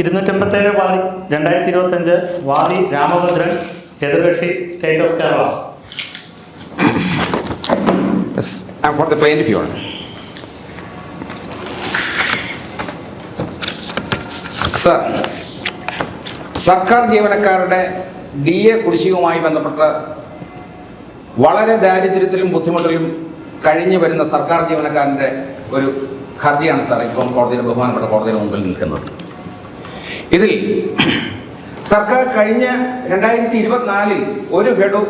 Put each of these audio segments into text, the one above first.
ഇരുന്നൂറ്റമ്പത്തേഴ് വാരി രണ്ടായിരത്തി ഇരുപത്തഞ്ച് വാരി Ramabhadran എതിർകക്ഷി state of Kerala the plaintiff, Your Honor. Sir സർക്കാർ ജീവനക്കാരുടെ ഡി എ കുടിശ്ശികവുമായി ബന്ധപ്പെട്ട് വളരെ ദാരിദ്ര്യത്തിലും ബുദ്ധിമുട്ടിലും കഴിഞ്ഞു വരുന്ന സർക്കാർ ജീവനക്കാരന്റെ ഒരു ഹർജിയാണ് സാർ ഇപ്പം കോടതിയുടെ ബഹുമാനപ്പെട്ട കോടതിയുടെ മുമ്പിൽ നിൽക്കുന്നത്. ഇതിൽ സർക്കാർ കഴിഞ്ഞ രണ്ടായിരത്തി ഇരുപത്തിനാലിൽ ഒരു ഗഡു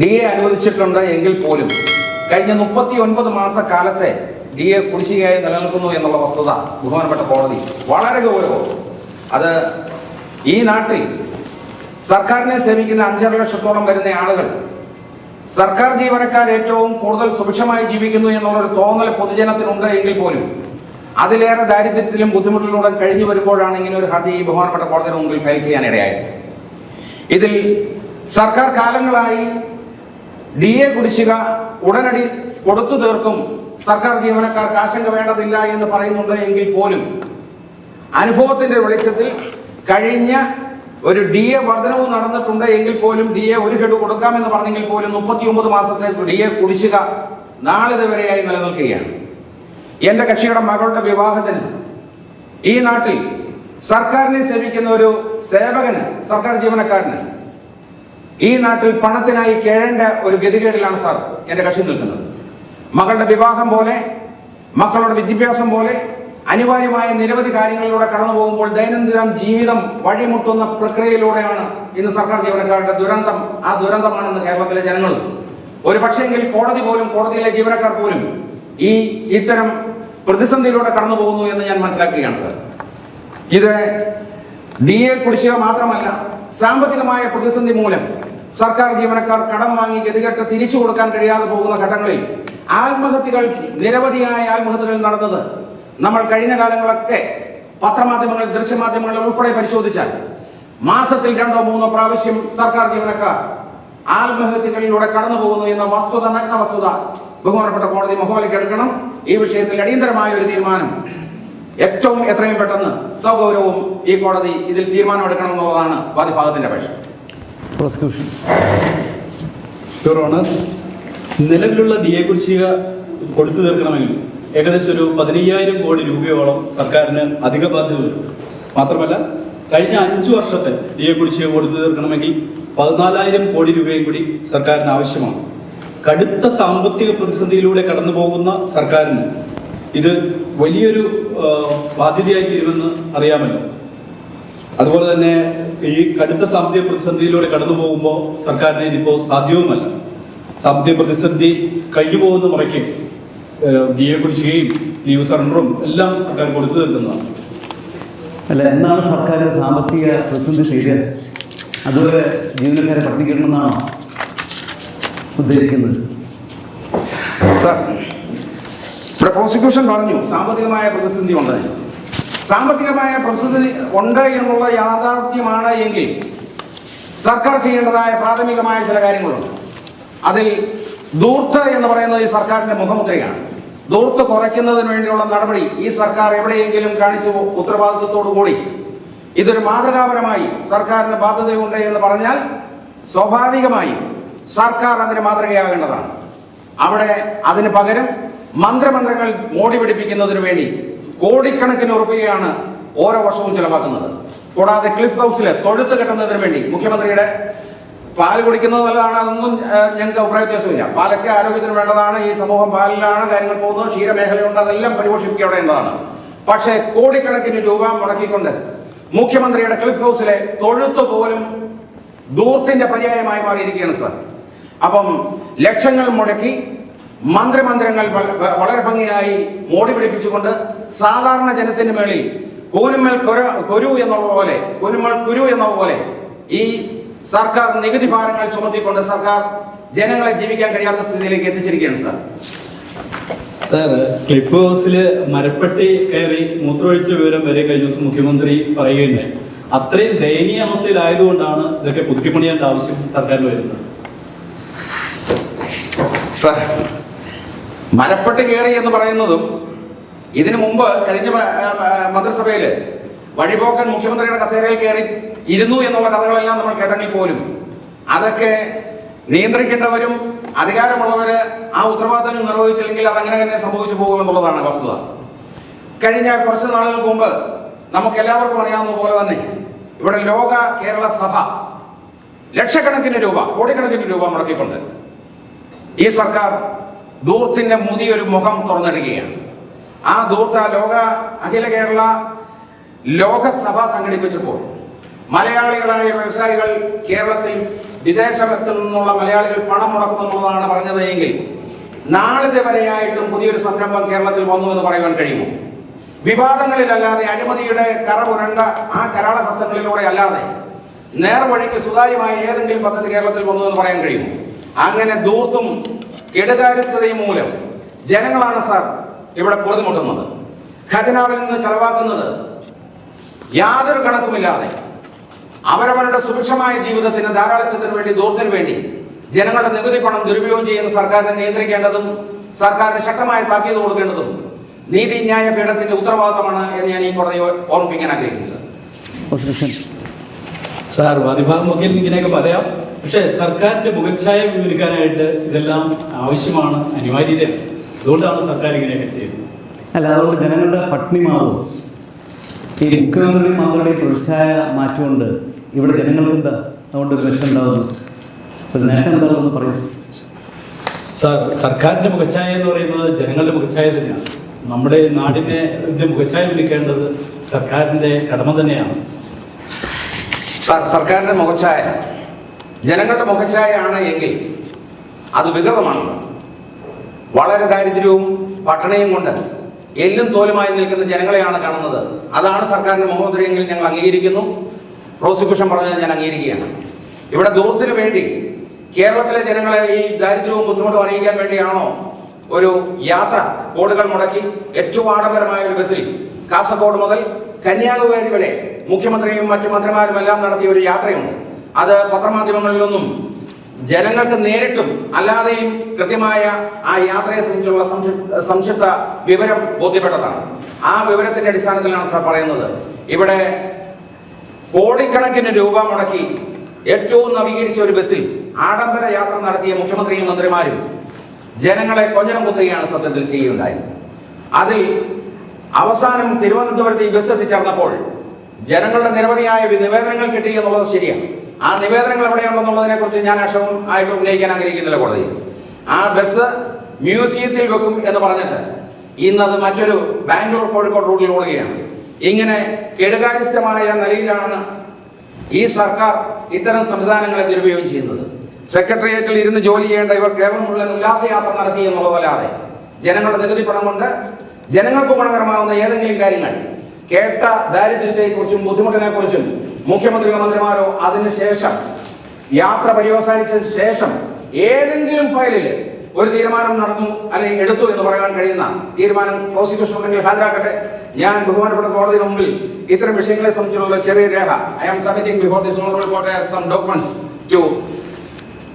ഡി എ അനുവദിച്ചിട്ടുണ്ട് എങ്കിൽ പോലും കഴിഞ്ഞ മുപ്പത്തി ഒൻപത് മാസക്കാലത്തെ ഡി എ കുടിശ്ശികയായി നിലനിൽക്കുന്നു എന്നുള്ള വസ്തുത ബഹുമാനപ്പെട്ട കോടതി വളരെ ഗൗരവം. അത് ഈ നാട്ടിൽ സർക്കാരിനെ സേവിക്കുന്ന അഞ്ചര ലക്ഷത്തോളം വരുന്ന ആളുകൾ സർക്കാർ ജീവനക്കാർ ഏറ്റവും കൂടുതൽ സുഭിക്ഷമായി ജീവിക്കുന്നു എന്നുള്ളൊരു തോന്നൽ പൊതുജനത്തിനുണ്ട് എങ്കിൽ പോലും. അതിലേറെ ദാരിദ്ര്യത്തിലും ബുദ്ധിമുട്ടിലൂടെ കഴിഞ്ഞു വരുമ്പോഴാണ് ഇങ്ങനെ ഒരു ഹർജി ബഹുമാനപ്പെട്ട കോടതിയുടെ മുമ്പിൽ ഫയൽ ചെയ്യാനിടയായത്. ഇതിൽ സർക്കാർ കാലങ്ങളായി ഡി എ കുടിശ്ശിക ഉടനടി കൊടുത്തു തീർക്കും. സർക്കാർ ജീവനക്കാർക്ക് ആശങ്ക വേണ്ടതില്ല എന്ന് പറയുന്നുണ്ട് എങ്കിൽ പോലും. അനുഭവത്തിന്റെ വെളിച്ചത്തിൽ കഴിഞ്ഞ ഒരു ഡി എ വർധനവും നടന്നിട്ടുണ്ട് എങ്കിൽ പോലും ഡി എ ഒരു ഹെഡ് കൊടുക്കാമെന്ന് പറഞ്ഞെങ്കിൽ പോലും മുപ്പത്തി ഒമ്പത് മാസത്തെ ഡി എ കുടിശ്ശിക നാളിതുവരെയായി നിലനിൽക്കുകയാണ്. എന്റെ കക്ഷിയുടെ മകളുടെ വിവാഹത്തിന് ഈ നാട്ടിൽ സർക്കാരിനെ സേവിക്കുന്ന ഒരു സേവകന് സർക്കാർ ജീവനക്കാരന് ഈ നാട്ടിൽ പണത്തിനായി കേഴേണ്ട ഒരു ഗതികേടിലാണ് സാർ എന്റെ കക്ഷി നിൽക്കുന്നത്. മകളുടെ വിവാഹം പോലെ മക്കളുടെ വിദ്യാഭ്യാസം പോലെ അനിവാര്യമായ നിരവധി കാര്യങ്ങളിലൂടെ കടന്നു പോകുമ്പോൾ ദൈനംദിനം ജീവിതം വഴിമുട്ടുന്ന പ്രക്രിയയിലൂടെയാണ് ഇന്ന് സർക്കാർ ജീവനക്കാരുടെ ദുരന്തം. ആ ദുരന്തമാണെന്ന് കേരളത്തിലെ ജനങ്ങൾ. ഒരു പക്ഷേങ്കിൽ കോടതി പോലും കോടതിയിലെ ജീവനക്കാർ പോലും ഈ ഇത്തരം പ്രതിസന്ധിയിലൂടെ കടന്നു പോകുന്നു എന്ന് ഞാൻ മനസ്സിലാക്കുകയാണ് സർ. ഇത് ഡി എ കുടിശ്ശിക മാത്രമല്ല സാമ്പത്തികമായ പ്രതിസന്ധി മൂലം സർക്കാർ ജീവനക്കാർ കടം വാങ്ങി ഗതികെട്ട് തിരിച്ചു കൊടുക്കാൻ കഴിയാതെ പോകുന്ന ഘട്ടങ്ങളിൽ ആത്മഹത്യകൾ നിരവധിയായ ആത്മഹത്യകൾ നടന്നത് നമ്മൾ കഴിഞ്ഞ കാലങ്ങളൊക്കെ പത്രമാധ്യമങ്ങൾ ദൃശ്യമാധ്യമങ്ങൾ ഉൾപ്പെടെ പരിശോധിച്ചാൽ മാസത്തിൽ രണ്ടോ മൂന്നോ പ്രാവശ്യം സർക്കാർ ജീവനക്കാർ ആത്മഹത്യകളിലൂടെ കടന്നു പോകുന്നു എന്ന വസ്തുത നഗ്ന വസ്തുത ബഹുമാനപ്പെട്ട കോടതി മുഖവിലേക്ക് എടുക്കണം. ഈ വിഷയത്തിൽ അടിയന്തരമായ ഒരു തീരുമാനം ഏറ്റവും എത്രയും പെട്ടെന്ന് സൗകര്യവും ഈ കോടതി ഇതിൽ തീരുമാനമെടുക്കണം എന്നുള്ളതാണ് വാദിഭാഗത്തിന്റെ പക്ഷം നിലവിലുള്ള എ കുടിശ്ശിക കൊടുത്തു തീർക്കണമെങ്കിൽ ഏകദേശം ഒരു പതിനയ്യായിരം കോടി രൂപയോളം സർക്കാരിന് അധിക ബാധ്യത വരും. മാത്രമല്ല കഴിഞ്ഞ അഞ്ചു വർഷത്തെ എ കുടിശ്ശിക കൊടുത്തു തീർക്കണമെങ്കിൽ പതിനാലായിരം കോടി രൂപയും കൂടി സർക്കാരിന് ആവശ്യമാണ്. കടുത്ത സാമ്പത്തിക പ്രതിസന്ധിയിലൂടെ കടന്നു പോകുന്ന സർക്കാരിന് ഇത് വലിയൊരു ബാധ്യതയായി തീരുമെന്ന് അറിയാമല്ലോ. അതുപോലെ തന്നെ ഈ കടുത്ത സാമ്പത്തിക പ്രതിസന്ധിയിലൂടെ കടന്നു പോകുമ്പോൾ സർക്കാരിന് ഇതിപ്പോൾ സാധ്യവുമല്ല. സാമ്പത്തിക പ്രതിസന്ധി കഴിഞ്ഞു പോകുന്ന മുറയ്ക്ക് ഡി എ കുടിശ്ശികയും ലീവ് സറണ്ടറും എല്ലാം സർക്കാർ കൊടുത്തു തീർക്കുന്നതാണ്. അല്ല എന്നാണ് സർക്കാർ സാമ്പത്തിക പ്രതിസന്ധി ചെയ്ത് അതുവരെ ജീവനക്കാരെ പഠിപ്പിക്കണമെന്നാണോ ഉദ്ദേശിക്കുന്നത്? സാർ ഇവിടെ പ്രോസിക്യൂഷൻ പറഞ്ഞു. സാമ്പത്തികമായ പ്രതിസന്ധി ഉണ്ട് സാമ്പത്തികമായ പ്രതിസന്ധി ഉണ്ട് എന്നുള്ള യാഥാർത്ഥ്യമാണ് എങ്കിൽ സർക്കാർ ചെയ്യേണ്ടതായ പ്രാഥമികമായ ചില കാര്യങ്ങളുണ്ട്. അതിൽ ദൂർത്ത് എന്ന് പറയുന്നത് ഈ സർക്കാരിന്റെ മുഖമുദ്രയാണ്. ദൂർത്ത് കുറയ്ക്കുന്നതിന് വേണ്ടിയുള്ള നടപടി ഈ സർക്കാർ എവിടെയെങ്കിലും കാണിച്ചു ഉത്തരവാദിത്വത്തോടു കൂടി. ഇതൊരു മാതൃകാപരമായി സർക്കാരിന് ബാധ്യതയുണ്ട് എന്ന് പറഞ്ഞാൽ സ്വാഭാവികമായി സർക്കാർ അതിന് മാതൃകയാകേണ്ടതാണ്. അവിടെ അതിന് പകരം മന്ത്രമന്ത്രങ്ങൾ മോടി പിടിപ്പിക്കുന്നതിന് വേണ്ടി കോടിക്കണക്കിന് ഉറപ്പുകയാണ് ഓരോ വർഷവും ചിലവാക്കുന്നത്. കൂടാതെ ക്ലിഫ് ഹൗസിൽ തൊഴുത്ത് കെട്ടുന്നതിന് വേണ്ടി മുഖ്യമന്ത്രിയുടെ പാൽ കുടിക്കുന്നത് നല്ലതാണ് അതൊന്നും ഞങ്ങൾക്ക് അഭിപ്രായ വ്യത്യാസമില്ല. പാലൊക്കെ ആരോഗ്യത്തിന് വേണ്ടതാണ് ഈ സമൂഹം പാലിലാണ് കാര്യങ്ങൾ പോകുന്നത് ക്ഷീരമേഖലയുണ്ട് അതെല്ലാം പരിപോഷിപ്പിക്കേണ്ടതാണ് പക്ഷേ കോടിക്കണക്കിന് രൂപ മുടക്കിക്കൊണ്ട് മുഖ്യമന്ത്രിയുടെ ക്ലിഫ് ഹൗസിലെ തൊഴുത്ത് പോലും ദൂർത്തിന്റെ പര്യായമായി മാറിയിരിക്കുകയാണ് സർ. അപ്പം ലക്ഷങ്ങൾ മുടക്കി മന്ത്രിമന്ദിരങ്ങൾ വളരെ ഭംഗിയായി മോടി പിടിപ്പിച്ചുകൊണ്ട് സാധാരണ ജനത്തിന് മേളിൽ കൂനുമ്മൽ കുരു എന്നുള്ള പോലെ കൂനുമ്മൽ കുരു എന്ന പോലെ ഈ സർക്കാർ നികുതി ഭാരങ്ങൾ ചുമത്തിക്കൊണ്ട് സർക്കാർ ജനങ്ങളെ ജീവിക്കാൻ കഴിയാത്ത സ്ഥിതിയിലേക്ക് എത്തിച്ചിരിക്കുകയാണ് സർ. സാർ ക്ലിപ്പ് ഹൗസിൽ മരപ്പെട്ടി കയറി മൂത്രമൊഴിച്ച വിവരം വരെ കഴിഞ്ഞ ദിവസം മുഖ്യമന്ത്രി പറയുകയുണ്ടായി. അത്രയും ദയനീയ അവസ്ഥയിലായതുകൊണ്ടാണ് ഇതൊക്കെ പുതുക്കിപ്പണിയേണ്ട ആവശ്യം സർക്കാരിന് വരുന്നത്. സർ മരപ്പെട്ടി കയറി എന്ന് പറയുന്നതും ഇതിനു മുമ്പ് കഴിഞ്ഞ മന്ത്രിസഭയിൽ വഴിപോക്കൻ മുഖ്യമന്ത്രിയുടെ കസേരയിൽ കയറി ഇരുന്നു എന്നുള്ള കഥകളെല്ലാം നമ്മൾ കേട്ടെങ്കിൽ പോലും അതൊക്കെ നിയന്ത്രിക്കേണ്ടവരും അധികാരമുള്ളവര് ആ ഉത്തരവാദിത്തം നിർവഹിച്ചില്ലെങ്കിൽ അതങ്ങനെ തന്നെ സംഭവിച്ചു പോകും എന്നുള്ളതാണ് വസ്തുത. കഴിഞ്ഞ കുറച്ച് നാളുകൾക്ക് മുമ്പ് നമുക്ക് എല്ലാവർക്കും അറിയാവുന്ന പോലെ തന്നെ ഇവിടെ ലോക കേരള സഭ ലക്ഷക്കണക്കിന് രൂപ കോടിക്കണക്കിന് രൂപ മുടക്കിക്കൊണ്ട് ഈ സർക്കാർ ദൂർത്തിന്റെ മുതിയൊരു മുഖം തുറന്നിടുകയാണ്. ആ ദൂർത്ത ലോക അഖില കേരള ലോകസഭ സംഘടിപ്പിച്ചപ്പോൾ മലയാളികളായ വ്യവസായികൾ കേരളത്തിൽ വിദേശത്ത് നിന്നുള്ള മലയാളികൾ പണം മുടക്കുന്നുള്ളതാണ് പറഞ്ഞത് എങ്കിൽ നാളിത് വരെയായിട്ടും പുതിയൊരു സംരംഭം കേരളത്തിൽ വന്നു എന്ന് പറയുവാൻ കഴിയുമോ? വിവാദങ്ങളിലല്ലാതെ അഴിമതിയുടെ കറ പുരണ്ട ആ കരാളഹസ്തങ്ങളിലൂടെ അല്ലാതെ നേർവഴിക്ക് സുതാര്യമായ ഏതെങ്കിലും പദ്ധതി കേരളത്തിൽ വന്നു എന്ന് പറയാൻ കഴിയുമോ? അങ്ങനെ ദൂർത്തും കെടുകാര്യസ്ഥതയും മൂലം ജനങ്ങളാണ് സാർ ഇവിടെ പൊറുതിമുട്ടുന്നത് ഖജനാവിൽ നിന്ന് ചെലവാക്കുന്നത് യാതൊരു കണക്കുമില്ലാതെ അവരവരുടെ സുഭിക്ഷമായ ജീവിതത്തിന് ധാരാളിത്തത്തിന് വേണ്ടി ദൂരത്തിന് വേണ്ടി ജനങ്ങളുടെ നികുതി പണം ദുരുപയോഗം ചെയ്യുന്ന സർക്കാരിനെ നിയന്ത്രിക്കേണ്ടതും സർക്കാരിന് ശക്തമായ താക്കീത് കൊടുക്കേണ്ടതും നീതി നീതിന്യായ പീഠത്തിന്റെ ഉത്തരവാദിത്തമാണ് എന്ന് ഞാൻ ഈ കോടതി ഓർമ്മിപ്പിക്കാൻ ആഗ്രഹിക്കുന്നു സർ. സാർ ഇങ്ങനെയൊക്കെ പറയാം. പക്ഷേ സർക്കാരിന്റെ മുഖച്ഛായ വിവരിക്കാനായിട്ട് ഇതെല്ലാം ആവശ്യമാണ് അനിവാര്യതയാണ്. അതുകൊണ്ടാണ് സർക്കാർ ഇങ്ങനെയൊക്കെ ചെയ്യുന്നത്. അല്ല അതുകൊണ്ട് ജനങ്ങളുടെ പട്ടിണി മാറും ഈ മുഖ്യമന്ത്രി മന്ത്രിയുടെ പ്രതിച്ഛായ മാറ്റിക്കൊണ്ട് ഇവിടെ ജനങ്ങൾക്ക് എന്താ അതുകൊണ്ട് ഒരു മെച്ചം ഉണ്ടാകുന്നു ഒരു നേട്ടം എന്താണെന്ന് പറയും. സാർ സർക്കാരിന്റെ മുഖച്ഛായ എന്ന് പറയുന്നത് ജനങ്ങളുടെ മുഖച്ഛായ തന്നെയാണ്. നമ്മുടെ നാടിനെ മുഖച്ഛായ വിളിക്കേണ്ടത് സർക്കാരിന്റെ കടമ തന്നെയാണ്. സാർ സർക്കാരിന്റെ മുഖച്ഛായ. ജനങ്ങളുടെ മുഖച്ഛായയാണ് എങ്കിൽ അത് വികൃതമാണ് വളരെ ദാരിദ്ര്യവും പട്ടണയും കൊണ്ട് എല്ലും തോലുമായി നിൽക്കുന്ന ജനങ്ങളെയാണ് കാണുന്നത്. അതാണ് സർക്കാരിന്റെ മുഖമുദ്രയെങ്കിൽ ഞങ്ങൾ അംഗീകരിക്കുന്നു. പ്രോസിക്യൂഷൻ പറഞ്ഞത് ഞാൻ അംഗീകരിക്കുകയാണ്. ഇവിടെ ദൂരത്തിന് വേണ്ടി കേരളത്തിലെ ജനങ്ങളെ ഈ ദാരിദ്ര്യവും ബുദ്ധിമുട്ടും അറിയിക്കാൻ വേണ്ടിയാണോ ഒരു യാത്ര കോടുകൾ മുടക്കി ഏറ്റവും ആഡംബരമായ ഒരു ബസ്സിൽ കാസർഗോഡ് മുതൽ കന്യാകുമാരി വരെ മുഖ്യമന്ത്രിയും മറ്റു മന്ത്രിമാരും എല്ലാം നടത്തിയ ഒരു യാത്രയുണ്ട്. അത് പത്രമാധ്യമങ്ങളിലൊന്നും ജനങ്ങൾക്ക് നേരിട്ടും അല്ലാതെയും കൃത്യമായ ആ യാത്രയെ സംബന്ധിച്ചുള്ള സംക്ഷി- സംക്ഷിപ്ത വിവരം ബോധ്യപ്പെട്ടതാണ്. ആ വിവരത്തിന്റെ അടിസ്ഥാനത്തിലാണ് സാർ പറയുന്നത്. ഇവിടെ കോടിക്കണക്കിന് രൂപ മുടക്കി ഏറ്റവും നവീകരിച്ച ഒരു ബസ്സിൽ ആഡംബര യാത്ര നടത്തിയ മുഖ്യമന്ത്രിയും മന്ത്രിമാരും ജനങ്ങളെ കൊഞ്ഞനം കുത്തുകയാണ് സത്യത്തിൽ ചെയ്യുകയുണ്ടായത് അതിൽ അവസാനം തിരുവനന്തപുരത്ത് ഈ ബസ് എത്തിച്ചേർന്നപ്പോൾ ജനങ്ങളുടെ നിരവധിയായ നിവേദനങ്ങൾ കിട്ടി എന്നുള്ളത് ശരിയാണ്. ആ നിവേദനങ്ങൾ എവിടെയാണെന്നുള്ളതിനെ കുറിച്ച് ഞാൻ അക്ഷവും ആയിട്ട് ഉന്നയിക്കാൻ ആഗ്രഹിക്കുന്നില്ല കോടതി ആ ബസ് മ്യൂസിയത്തിൽ വെക്കും എന്ന് പറഞ്ഞിട്ട് ഇന്നത് മറ്റൊരു ബാംഗ്ലൂർ കോഴിക്കോട് റൂട്ടിൽ ഓടുകയാണ്. ഇങ്ങനെ കേടുകാര്യസ്ഥമായ നിലയിലാണ് ഈ സർക്കാർ ഇത്തരം സംവിധാനങ്ങളെ ദുരുപയോഗം ചെയ്യുന്നത്. സെക്രട്ടേറിയറ്റിൽ ഇരുന്ന് ജോലി ചെയ്യേണ്ട ഇവർ കേരളം മുഴുവൻ ഉല്ലാസയാത്ര നടത്തി എന്നുള്ളതല്ലാതെ ജനങ്ങളുടെ നികുതി പണം കൊണ്ട് ജനങ്ങൾക്ക് ഗുണകരമാകുന്ന ഏതെങ്കിലും കാര്യങ്ങൾ കേട്ട ദാരിദ്ര്യത്തെക്കുറിച്ചും ബുദ്ധിമുട്ടിനെ കുറിച്ചും മുഖ്യമന്ത്രിയോ മന്ത്രിമാരോ അതിനുശേഷം യാത്ര പര്യവസാനിച്ചതിന് ശേഷം ഏതെങ്കിലും ഫയലിൽ ഒരു തീരുമാനം നടന്നു അല്ലെങ്കിൽ എടുത്തു എന്ന് പറയാൻ കഴിയുന്ന തീരുമാനം പ്രോസിക്യൂഷൻ ഉണ്ടെങ്കിൽ ഹാജരാക്കട്ടെ. ഞാൻ ബഹുമാനപ്പെട്ട കോടതിയുടെ മുമ്പിൽ ഇത്തരം വിഷയങ്ങളെ സംബന്ധിച്ചുള്ള ചെറിയ രേഖ. I am submitting before this honourable court as some documents to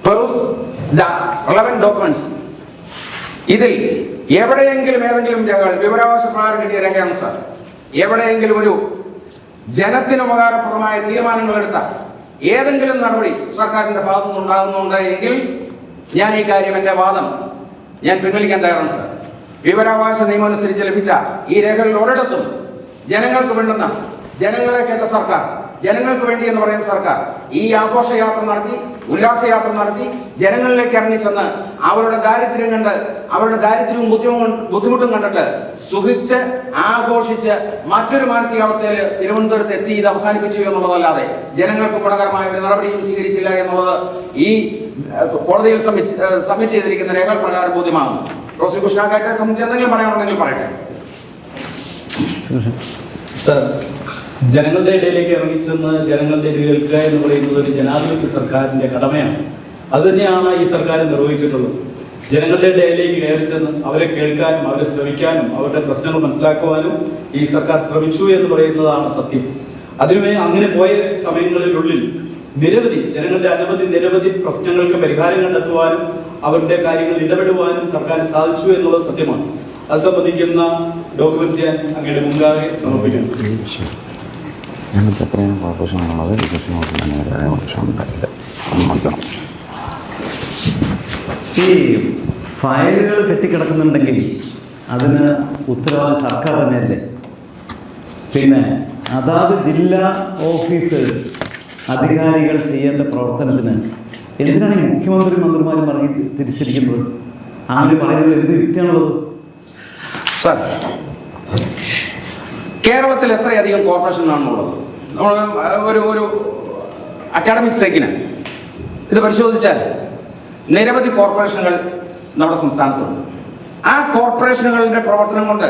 peruse the relevant documents ഇതിൽ എവിടെയെങ്കിലും ഏതെങ്കിലും രേഖകൾ വിവരാവകാശ പ്രകാരം കിട്ടിയ രേഖയാണ് സാർ. എവിടെയെങ്കിലും ഒരു ജനത്തിന് ഉപകാരപ്രദമായ തീരുമാനങ്ങൾ എടുത്ത ഏതെങ്കിലും നടപടി സർക്കാരിന്റെ ഭാഗത്തുനിന്ന് നിന്നുണ്ടാകുന്നുണ്ട് എങ്കിൽ ഞാൻ ഈ കാര്യം എന്റെ വാദം. ഞാൻ പിൻവലിക്കാൻ തയ്യാറാണ് സാർ. വിവരാവകാശ നിയമം അനുസരിച്ച് ലഭിച്ച ഈ രേഖകളിൽ ഒരിടത്തും ജനങ്ങൾക്ക് വേണ്ടുന്ന ജനങ്ങളെ കേട്ട സർക്കാർ ജനങ്ങൾക്ക് വേണ്ടി എന്ന് പറയുന്ന സർക്കാർ ഈ ആഘോഷയാത്ര നടത്തി ഉല്ലാസയാത്ര നടത്തി ജനങ്ങളിലേക്ക് ഇറങ്ങിച്ചെന്ന് അവരുടെ ദാരിദ്ര്യം കണ്ട് അവരുടെ ദാരിദ്ര്യവും ബുദ്ധിമുട്ടും ബുദ്ധിമുട്ടും കണ്ടിട്ട് സുഖിച്ച് ആഘോഷിച്ച് മറ്റൊരു മാനസികാവസ്ഥയിൽ തിരുവനന്തപുരത്ത് എത്തി ഇത് അവസാനിപ്പിച്ചു എന്നുള്ളതല്ലാതെ ജനങ്ങൾക്ക് ഗുണകരമായ ഒരു നടപടിയും സ്വീകരിച്ചില്ല എന്നുള്ളത് ഈ കോടതിയിൽ സബ്മിറ്റ് ചെയ്തിരിക്കുന്ന രേഖകൾ പ്രകാരം ബോധ്യമാകുന്നു. പ്രോസിക്യൂഷൻ ആ കാര്യത്തെ സംബന്ധിച്ച് എന്തെങ്കിലും പറയാനുണ്ടെങ്കിൽ പറയട്ടെ. സർ ജനങ്ങളുടെ ഇടയിലേക്ക് ഇറങ്ങിച്ചെന്ന് ജനങ്ങളുടെ ഇടയിൽ കേൾക്കുക എന്ന് പറയുന്നത് ഒരു ജനാധിപത്യ സർക്കാരിന്റെ കടമയാണ്. അത് തന്നെയാണ് ഈ സർക്കാർ നിർവഹിച്ചിട്ടുള്ളത്. ജനങ്ങളുടെ ഇടയിലേക്ക് കയറി ചെന്ന് അവരെ കേൾക്കാനും അവരെ ശ്രമിക്കാനും അവരുടെ പ്രശ്നങ്ങൾ മനസ്സിലാക്കുവാനും ഈ സർക്കാർ ശ്രമിച്ചു എന്ന് പറയുന്നതാണ് സത്യം. അതിനുമേ അങ്ങനെ പോയ സമയങ്ങളിലുള്ളിൽ നിരവധി ജനങ്ങളുടെ അനവധി നിരവധി പ്രശ്നങ്ങൾക്ക് പരിഹാരം കണ്ടെത്തുവാനും അവരുടെ കാര്യങ്ങൾ ഇടപെടുവാനും സർക്കാർ സാധിച്ചു എന്നുള്ളത് സത്യമാണ്. അത് സംബന്ധിക്കുന്ന ഡോക്യുമെന്റ്സ് ഞാൻ അങ്ങയുടെ മുൻകാകെ സമർപ്പിക്കുന്നു. ഈ ഫയലുകൾ കെട്ടിക്കിടക്കുന്നുണ്ടെങ്കിൽ അതിന് ഉത്തരവാദി സർക്കാർ തന്നെയല്ലേ? പിന്നെ അതാത് ജില്ലാ ഓഫീസേഴ്സ് അധികാരികൾ ചെയ്യേണ്ട പ്രവർത്തനത്തിന് എന്തിനാണ് മുഖ്യമന്ത്രി മന്ത്രിമാരും പറഞ്ഞ് തിരിച്ചിരിക്കുന്നത്? അങ്ങനെ പറയുന്നത് എന്ത് യുക്തിയാണുള്ളത്? സർ കേരളത്തിൽ എത്രയധികം കോർപ്പറേഷനാണുള്ളത് നമ്മൾ ഒരു ഒരു അക്കാഡമിക് സെക്കിന് ഇത് പരിശോധിച്ചാൽ നിരവധി കോർപ്പറേഷനുകൾ നമ്മുടെ സംസ്ഥാനത്തുണ്ട്. ആ കോർപ്പറേഷനുകളുടെ പ്രവർത്തനം കൊണ്ട്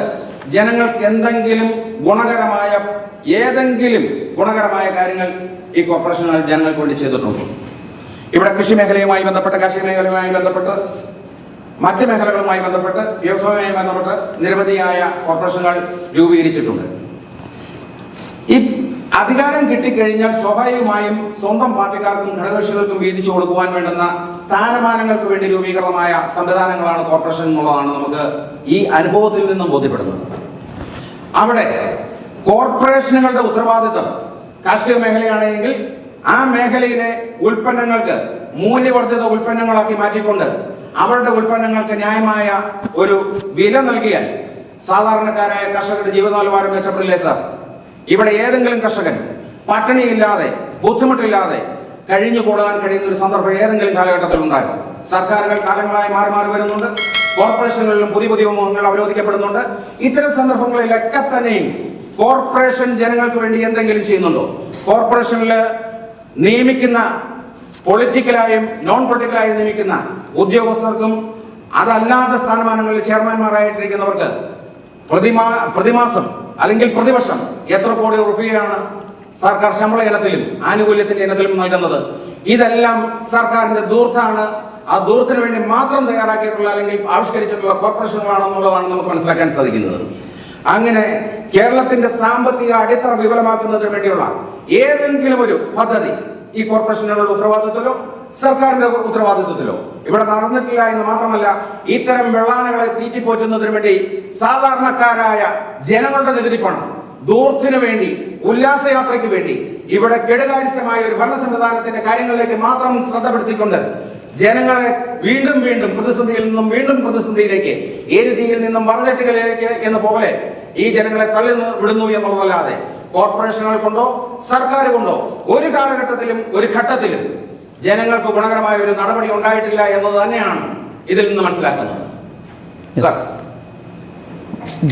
ജനങ്ങൾക്ക് എന്തെങ്കിലും ഗുണകരമായ ഏതെങ്കിലും ഗുണകരമായ കാര്യങ്ങൾ ഈ കോർപ്പറേഷനുകൾ ജനങ്ങൾക്ക് വേണ്ടി ചെയ്തിട്ടുണ്ടോ? ഇവിടെ കൃഷി മേഖലയുമായി ബന്ധപ്പെട്ട് കാർഷിക മേഖലയുമായി ബന്ധപ്പെട്ട് മറ്റ് മേഖലകളുമായി ബന്ധപ്പെട്ട് വ്യവസായവുമായി ബന്ധപ്പെട്ട് നിരവധിയായ കോർപ്പറേഷനുകൾ രൂപീകരിച്ചിട്ടുണ്ട്. അധികാരം കിട്ടിക്കഴിഞ്ഞാൽ സ്വാഭാവികമായും സ്വന്തം പാർട്ടിക്കാർക്കും ഘടകകക്ഷികൾക്കും വീതിച്ചു കൊടുക്കുവാൻ വേണ്ടുന്ന സ്ഥാനമാനങ്ങൾക്ക് വേണ്ടി രൂപീകൃതമായ സംവിധാനങ്ങളാണ് കോർപ്പറേഷൻ എന്നുള്ളതാണ് നമുക്ക് ഈ അനുഭവത്തിൽ നിന്നും ബോധ്യപ്പെടുന്നത്. അവിടെ കോർപ്പറേഷനുകളുടെ ഉത്തരവാദിത്വം കാർഷിക മേഖലയാണെങ്കിൽ ആ മേഖലയിലെ ഉൽപ്പന്നങ്ങൾക്ക് മൂല്യവർദ്ധിത ഉൽപ്പന്നങ്ങളാക്കി മാറ്റിക്കൊണ്ട് അവരുടെ ഉൽപ്പന്നങ്ങൾക്ക് ന്യായമായ ഒരു വില നൽകിയാൽ സാധാരണക്കാരായ കർഷകരുടെ ജീവിത നിലവാരം മെച്ചപ്പെടില്ലേ സാർ? ഇവിടെ ഏതെങ്കിലും കർഷകൻ പട്ടിണിയില്ലാതെ ബുദ്ധിമുട്ടില്ലാതെ കഴിഞ്ഞു കൂടാൻ കഴിയുന്ന ഒരു സന്ദർഭം ഏതെങ്കിലും കാലഘട്ടത്തിൽ ഉണ്ടാകും സർക്കാരുകൾ കാലങ്ങളായി മാറി മാറി വരുന്നുണ്ട്. കോർപ്പറേഷനുകളിലും പുതിയ പുതിയ മുഖങ്ങൾ അവരോധിക്കപ്പെടുന്നുണ്ട്. ഇത്തരം സന്ദർഭങ്ങളിലൊക്കെ തന്നെയും കോർപ്പറേഷൻ ജനങ്ങൾക്ക് വേണ്ടി എന്തെങ്കിലും ചെയ്യുന്നുണ്ടോ? കോർപ്പറേഷനിൽ നിയമിക്കുന്ന പൊളിറ്റിക്കലായും നോൺ പൊളിറ്റിക്കലായും നിയമിക്കുന്ന ഉദ്യോഗസ്ഥർക്കും അതല്ലാത്ത സ്ഥാനമാനങ്ങളിൽ ചെയർമാൻമാരായിട്ടിരിക്കുന്നവർക്ക് പ്രതിമാ പ്രതിമാസം അല്ലെങ്കിൽ പ്രതിവർഷം എത്ര കോടി റുപ്യയാണ് സർക്കാർ ശമ്പള ഇനത്തിലും ആനുകൂല്യത്തിന്റെ ഇനത്തിലും നൽകുന്നത്? ഇതെല്ലാം സർക്കാരിന്റെ ദൂർത്താണ് ആ ദൂരത്തിന് വേണ്ടി മാത്രം തയ്യാറാക്കിയിട്ടുള്ള അല്ലെങ്കിൽ ആവിഷ്കരിച്ചിട്ടുള്ള കോർപ്പറേഷനുകളാണെന്നുള്ളതാണ് നമുക്ക് മനസ്സിലാക്കാൻ സാധിക്കുന്നത്. അങ്ങനെ കേരളത്തിന്റെ സാമ്പത്തിക അടിത്തറ വിപുലമാക്കുന്നതിന് വേണ്ടിയുള്ള ഏതെങ്കിലും ഒരു പദ്ധതി ഈ കോർപ്പറേഷനുകളുടെ ഉത്തരവാദിത്വത്തിലോ സർക്കാരിന്റെ ഉത്തരവാദിത്വത്തിലോ? ഇവിടെ നടന്നിട്ടില്ല എന്ന് മാത്രമല്ല ഇത്തരം വെള്ളാനകളെ തീറ്റിപ്പോറ്റുന്നതിന് വേണ്ടി സാധാരണക്കാരായ ജനങ്ങളുടെ നികുതി പണം ദൂർത്തിനു വേണ്ടി ഉല്ലാസയാത്രയ്ക്ക് വേണ്ടി ഇവിടെ കെടുകാര്യസ്ഥമായ ഒരു ഭരണ സംവിധാനത്തിന്റെ കാര്യങ്ങളിലേക്ക് മാത്രം ശ്രദ്ധപ്പെടുത്തിക്കൊണ്ട് ജനങ്ങളെ വീണ്ടും വീണ്ടും പ്രതിസന്ധിയിൽ നിന്നും വീണ്ടും പ്രതിസന്ധിയിലേക്ക് ഏത് തീയിൽ നിന്നും വറചട്ടികളിലേക്ക് എന്ന പോലെ ഈ ജനങ്ങളെ തള്ളി വിടുന്നു എന്നുള്ളതല്ലാതെ കോർപ്പറേഷനുകൾ കൊണ്ടോ സർക്കാർ കൊണ്ടോ ഒരു കാലഘട്ടത്തിലും ഒരു ഘട്ടത്തിലും ജനങ്ങൾക്ക് ഗുണകരമായ ഒരു നടപടി ഉണ്ടായിട്ടില്ല എന്നത് തന്നെയാണ് ഇതിൽ നിന്ന് മനസ്സിലാക്കുന്നത്. സർ.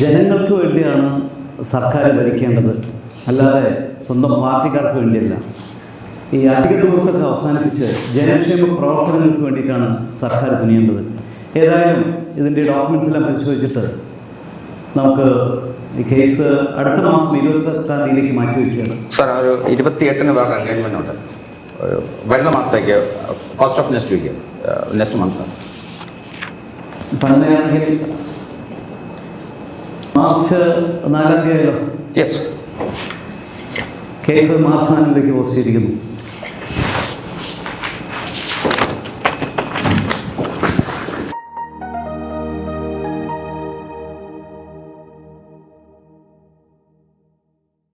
ജനങ്ങൾക്ക് വേണ്ടിയാണ് സർക്കാർ ഭരിക്കേണ്ടത്. അല്ലാതെ സ്വന്തം പാർട്ടിക്കാർക്ക് വേണ്ടിയല്ല. ഈ അധിക ദൂരത്തൊക്കെ അവസാനിപ്പിച്ച് ജനക്ഷേമ പ്രവർത്തനങ്ങൾക്ക് വേണ്ടിയിട്ടാണ് സർക്കാർ തുനിയേണ്ടത് ഏതായാലും ഇതിന്റെ ഡോക്യുമെൻസ് എല്ലാം പരിശോധിച്ചിട്ട് നമുക്ക് ഈ കേസ് അടുത്ത മാസം ഇരുപത്തെട്ടാം തീയതിയിലേക്ക് മാറ്റി വയ്ക്കുകയാണ് സാർ ഒരു ഇരുപത്തിയെട്ടിന് വേറെ എൻഗേജ്മെന്റ് ഉണ്ട്. വരുന്ന മാസത്തേക്ക് first of next week next month sir March നാലാം തീയതിയല്ലോ? യെസ് കേസ് മാർച്ച് നാലിലേക്ക് പോസ്റ്റ് ചെയ്തിരിക്കുന്നു.